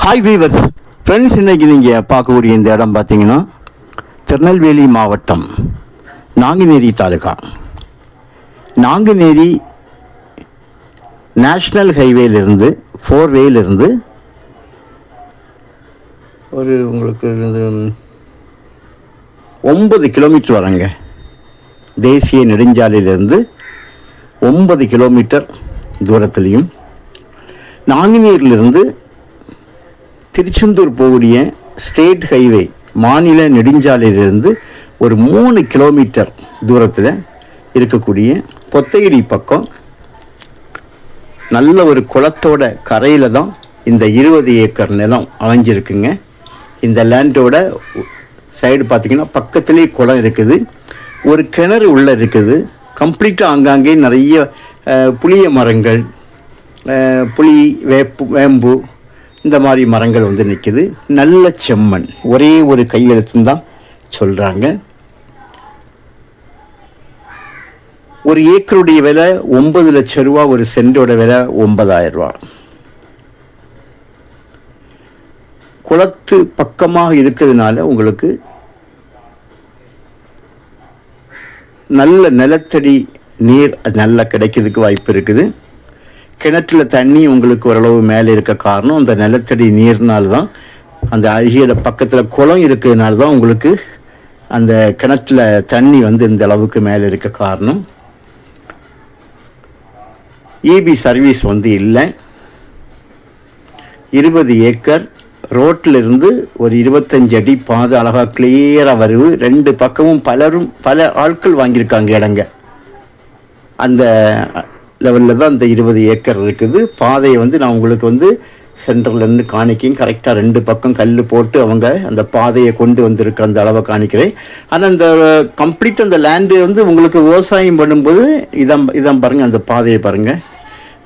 Hi viewers friends இன்னைக்கு நீங்கள் பார்க்கக்கூடிய இந்த இடம் பார்த்தீங்கன்னா திருநெல்வேலி மாவட்டம் நாங்குநேரி தாலுகா. நாங்குநேரி நேஷ்னல் ஹைவேலிருந்து ஃபோர் வேலிருந்து ஒரு உங்களுக்கு ஒன்பது கிலோமீட்டர் வரங்க. தேசிய நெடுஞ்சாலையிலிருந்து ஒன்பது கிலோமீட்டர் தூரத்துலேயும் நாங்குநேரிலிருந்து திருச்செந்தூர் போகக்கூடிய ஸ்டேட் ஹைவே மாநில நெடுஞ்சாலையிலிருந்து ஒரு மூணு கிலோமீட்டர் தூரத்தில் இருக்கக்கூடிய பொத்தையடி பக்கம் நல்ல ஒரு குளத்தோட கரையில் தான் இந்த இருபது ஏக்கர் நிலம் அமைஞ்சிருக்குங்க. இந்த லேண்டோட சைடு பார்த்திங்கன்னா பக்கத்துலேயே குளம் இருக்குது. ஒரு கிணறு உள்ளே இருக்குது. கம்ப்ளீட்டாக ஆங்காங்கே நிறைய புளிய மரங்கள் புளி வேப்பு வேம்பு இந்த மாதிரி மரங்கள் வந்து நிற்கிது நல்ல செம்மண். ஒரே ஒரு கையெழுத்துன்னு தான் சொல்கிறாங்க ஒரு ஏக்கருடைய விலை ஒன்பது லட்சம் ரூபா ஒரு சென்டோட விலை ஒன்பதாயிரம் ரூபா. குளத்து பக்கமாக இருக்கிறதுனால உங்களுக்கு நல்ல நிலத்தடி நீர் நல்லா கிடைக்கிறதுக்கு வாய்ப்பு இருக்குது. கிணற்றுல தண்ணி உங்களுக்கு ஓரளவு மேலே இருக்க காரணம் அந்த நிலத்தடி நீர்னால் தான். அந்த அழகியோட பக்கத்தில் குளம் இருக்கிறதுனால தான் உங்களுக்கு அந்த கிணற்றில் தண்ணி வந்து இந்த அளவுக்கு மேலே இருக்க காரணம். இபி சர்வீஸ் வந்து இல்லை. இருபது ஏக்கர் ரோட்டில் இருந்து ஒரு இருபத்தஞ்சு அடி பாதை அழகாக கிளியராக வருவு. ரெண்டு பக்கமும் பலரும் பல ஆட்கள் வாங்கியிருக்காங்க இடங்க. அந்த லெவலில் தான் இந்த இருபது ஏக்கர் இருக்குது. பாதையை வந்து நான் உங்களுக்கு வந்து சென்டர்லேருந்து காணிக்கையும் கரெக்டாக ரெண்டு பக்கம் கல் போட்டு அவங்க அந்த பாதையை கொண்டு வந்திருக்க அந்த அளவை காணிக்கிறேன். ஆனால் அந்த கம்ப்ளீட் அந்த லேண்டு வந்து உங்களுக்கு விவசாயம் பண்ணும்போது இதான் இதான் பாருங்கள் அந்த பாதையை பாருங்கள்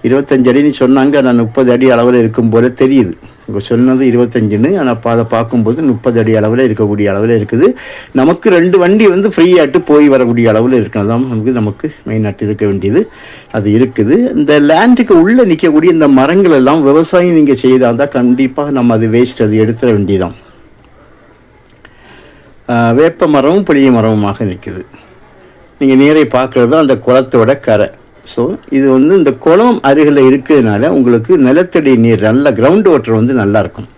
இருபத்தஞ்சு அடின்னு சொன்னாங்க நான் முப்பது அடி அளவில் இருக்கும் போல தெரியுது. இங்கே சொன்னது இருபத்தஞ்சுன்னு ஆனால் அப்போ அதை பார்க்கும்போது முப்பது அடி அளவில் இருக்கக்கூடிய அளவில் இருக்குது. நமக்கு ரெண்டு வண்டி வந்து ஃப்ரீயாட்டு போய் வரக்கூடிய அளவில் இருக்கிறது தான் நமக்கு நமக்கு மெயினாட்டு இருக்க வேண்டியது. அது இருக்குது. இந்த லேண்டுக்கு உள்ளே நிற்கக்கூடிய இந்த மரங்கள் எல்லாம் விவசாயம் நீங்கள் செய்தால் தான் கண்டிப்பாக நம்ம அது வேஸ்ட் அது எடுத்துட வேண்டியதான் வேப்ப மரமும் புளிய மரமுமாக நிற்குது நீங்கள் நீரை பார்க்குறது தான் அந்த குளத்தோட கரை. ஸோ இது வந்து இந்த குளம் அருகில் இருக்கிறதுனால உங்களுக்கு நிலத்தடி நீர் நல்ல கிரவுண்ட் வாட்டர் வந்து நல்லா இருக்கும்.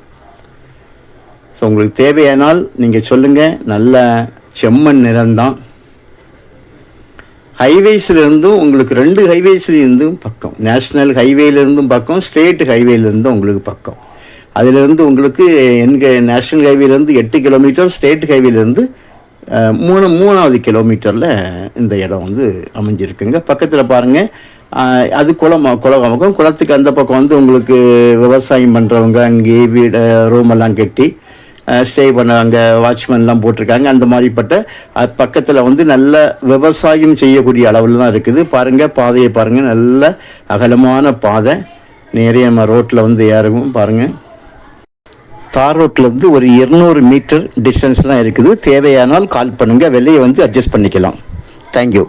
ஸோ உங்களுக்கு தேவையானால் நீங்கள் சொல்லுங்கள் நல்ல செம்மண் நிறம்தான். ஹைவேஸ்லேருந்தும் உங்களுக்கு ரெண்டு ஹைவேஸ்லேருந்தும் பக்கம். நேஷ்னல் ஹைவேலேருந்தும் பக்கம் ஸ்டேட் ஹைவேலேருந்தும் உங்களுக்கு பக்கம். அதிலிருந்து உங்களுக்கு எங்கள் நேஷ்னல் ஹைவேலேருந்து எட்டு கிலோமீட்டர் ஸ்டேட் ஹைவேலேருந்து மூணு மூணாவது கிலோமீட்டரில் இந்த இடம் வந்து அமைஞ்சிருக்குங்க. பக்கத்தில் பாருங்கள் அது குளம் குளம் குளத்துக்கு அந்த பக்கம் வந்து உங்களுக்கு விவசாயம் பண்ணுறவங்க அங்கேயே வீடு ரூமெல்லாம் கட்டி ஸ்டே பண்ண அங்கே வாட்ச்மேன்லாம் போட்டிருக்காங்க. அந்த மாதிரிப்பட்ட அது பக்கத்தில் வந்து நல்ல விவசாயம் செய்யக்கூடிய அளவில் தான் இருக்குது. பாருங்கள் பாதையை பாருங்கள் நல்ல அகலமான பாதை. நிறைய நம்ம ரோட்டில் வந்து ஏறவும் பாருங்கள் தார் ரோட்லேருந்து ஒரு இருநூறு மீட்டர் டிஸ்டன்ஸ் தான் இருக்குது. தேவையானால் கால் பண்ணுங்கள் விலையை வந்து அட்ஜஸ்ட் பண்ணிக்கலாம். தேங்க்யூ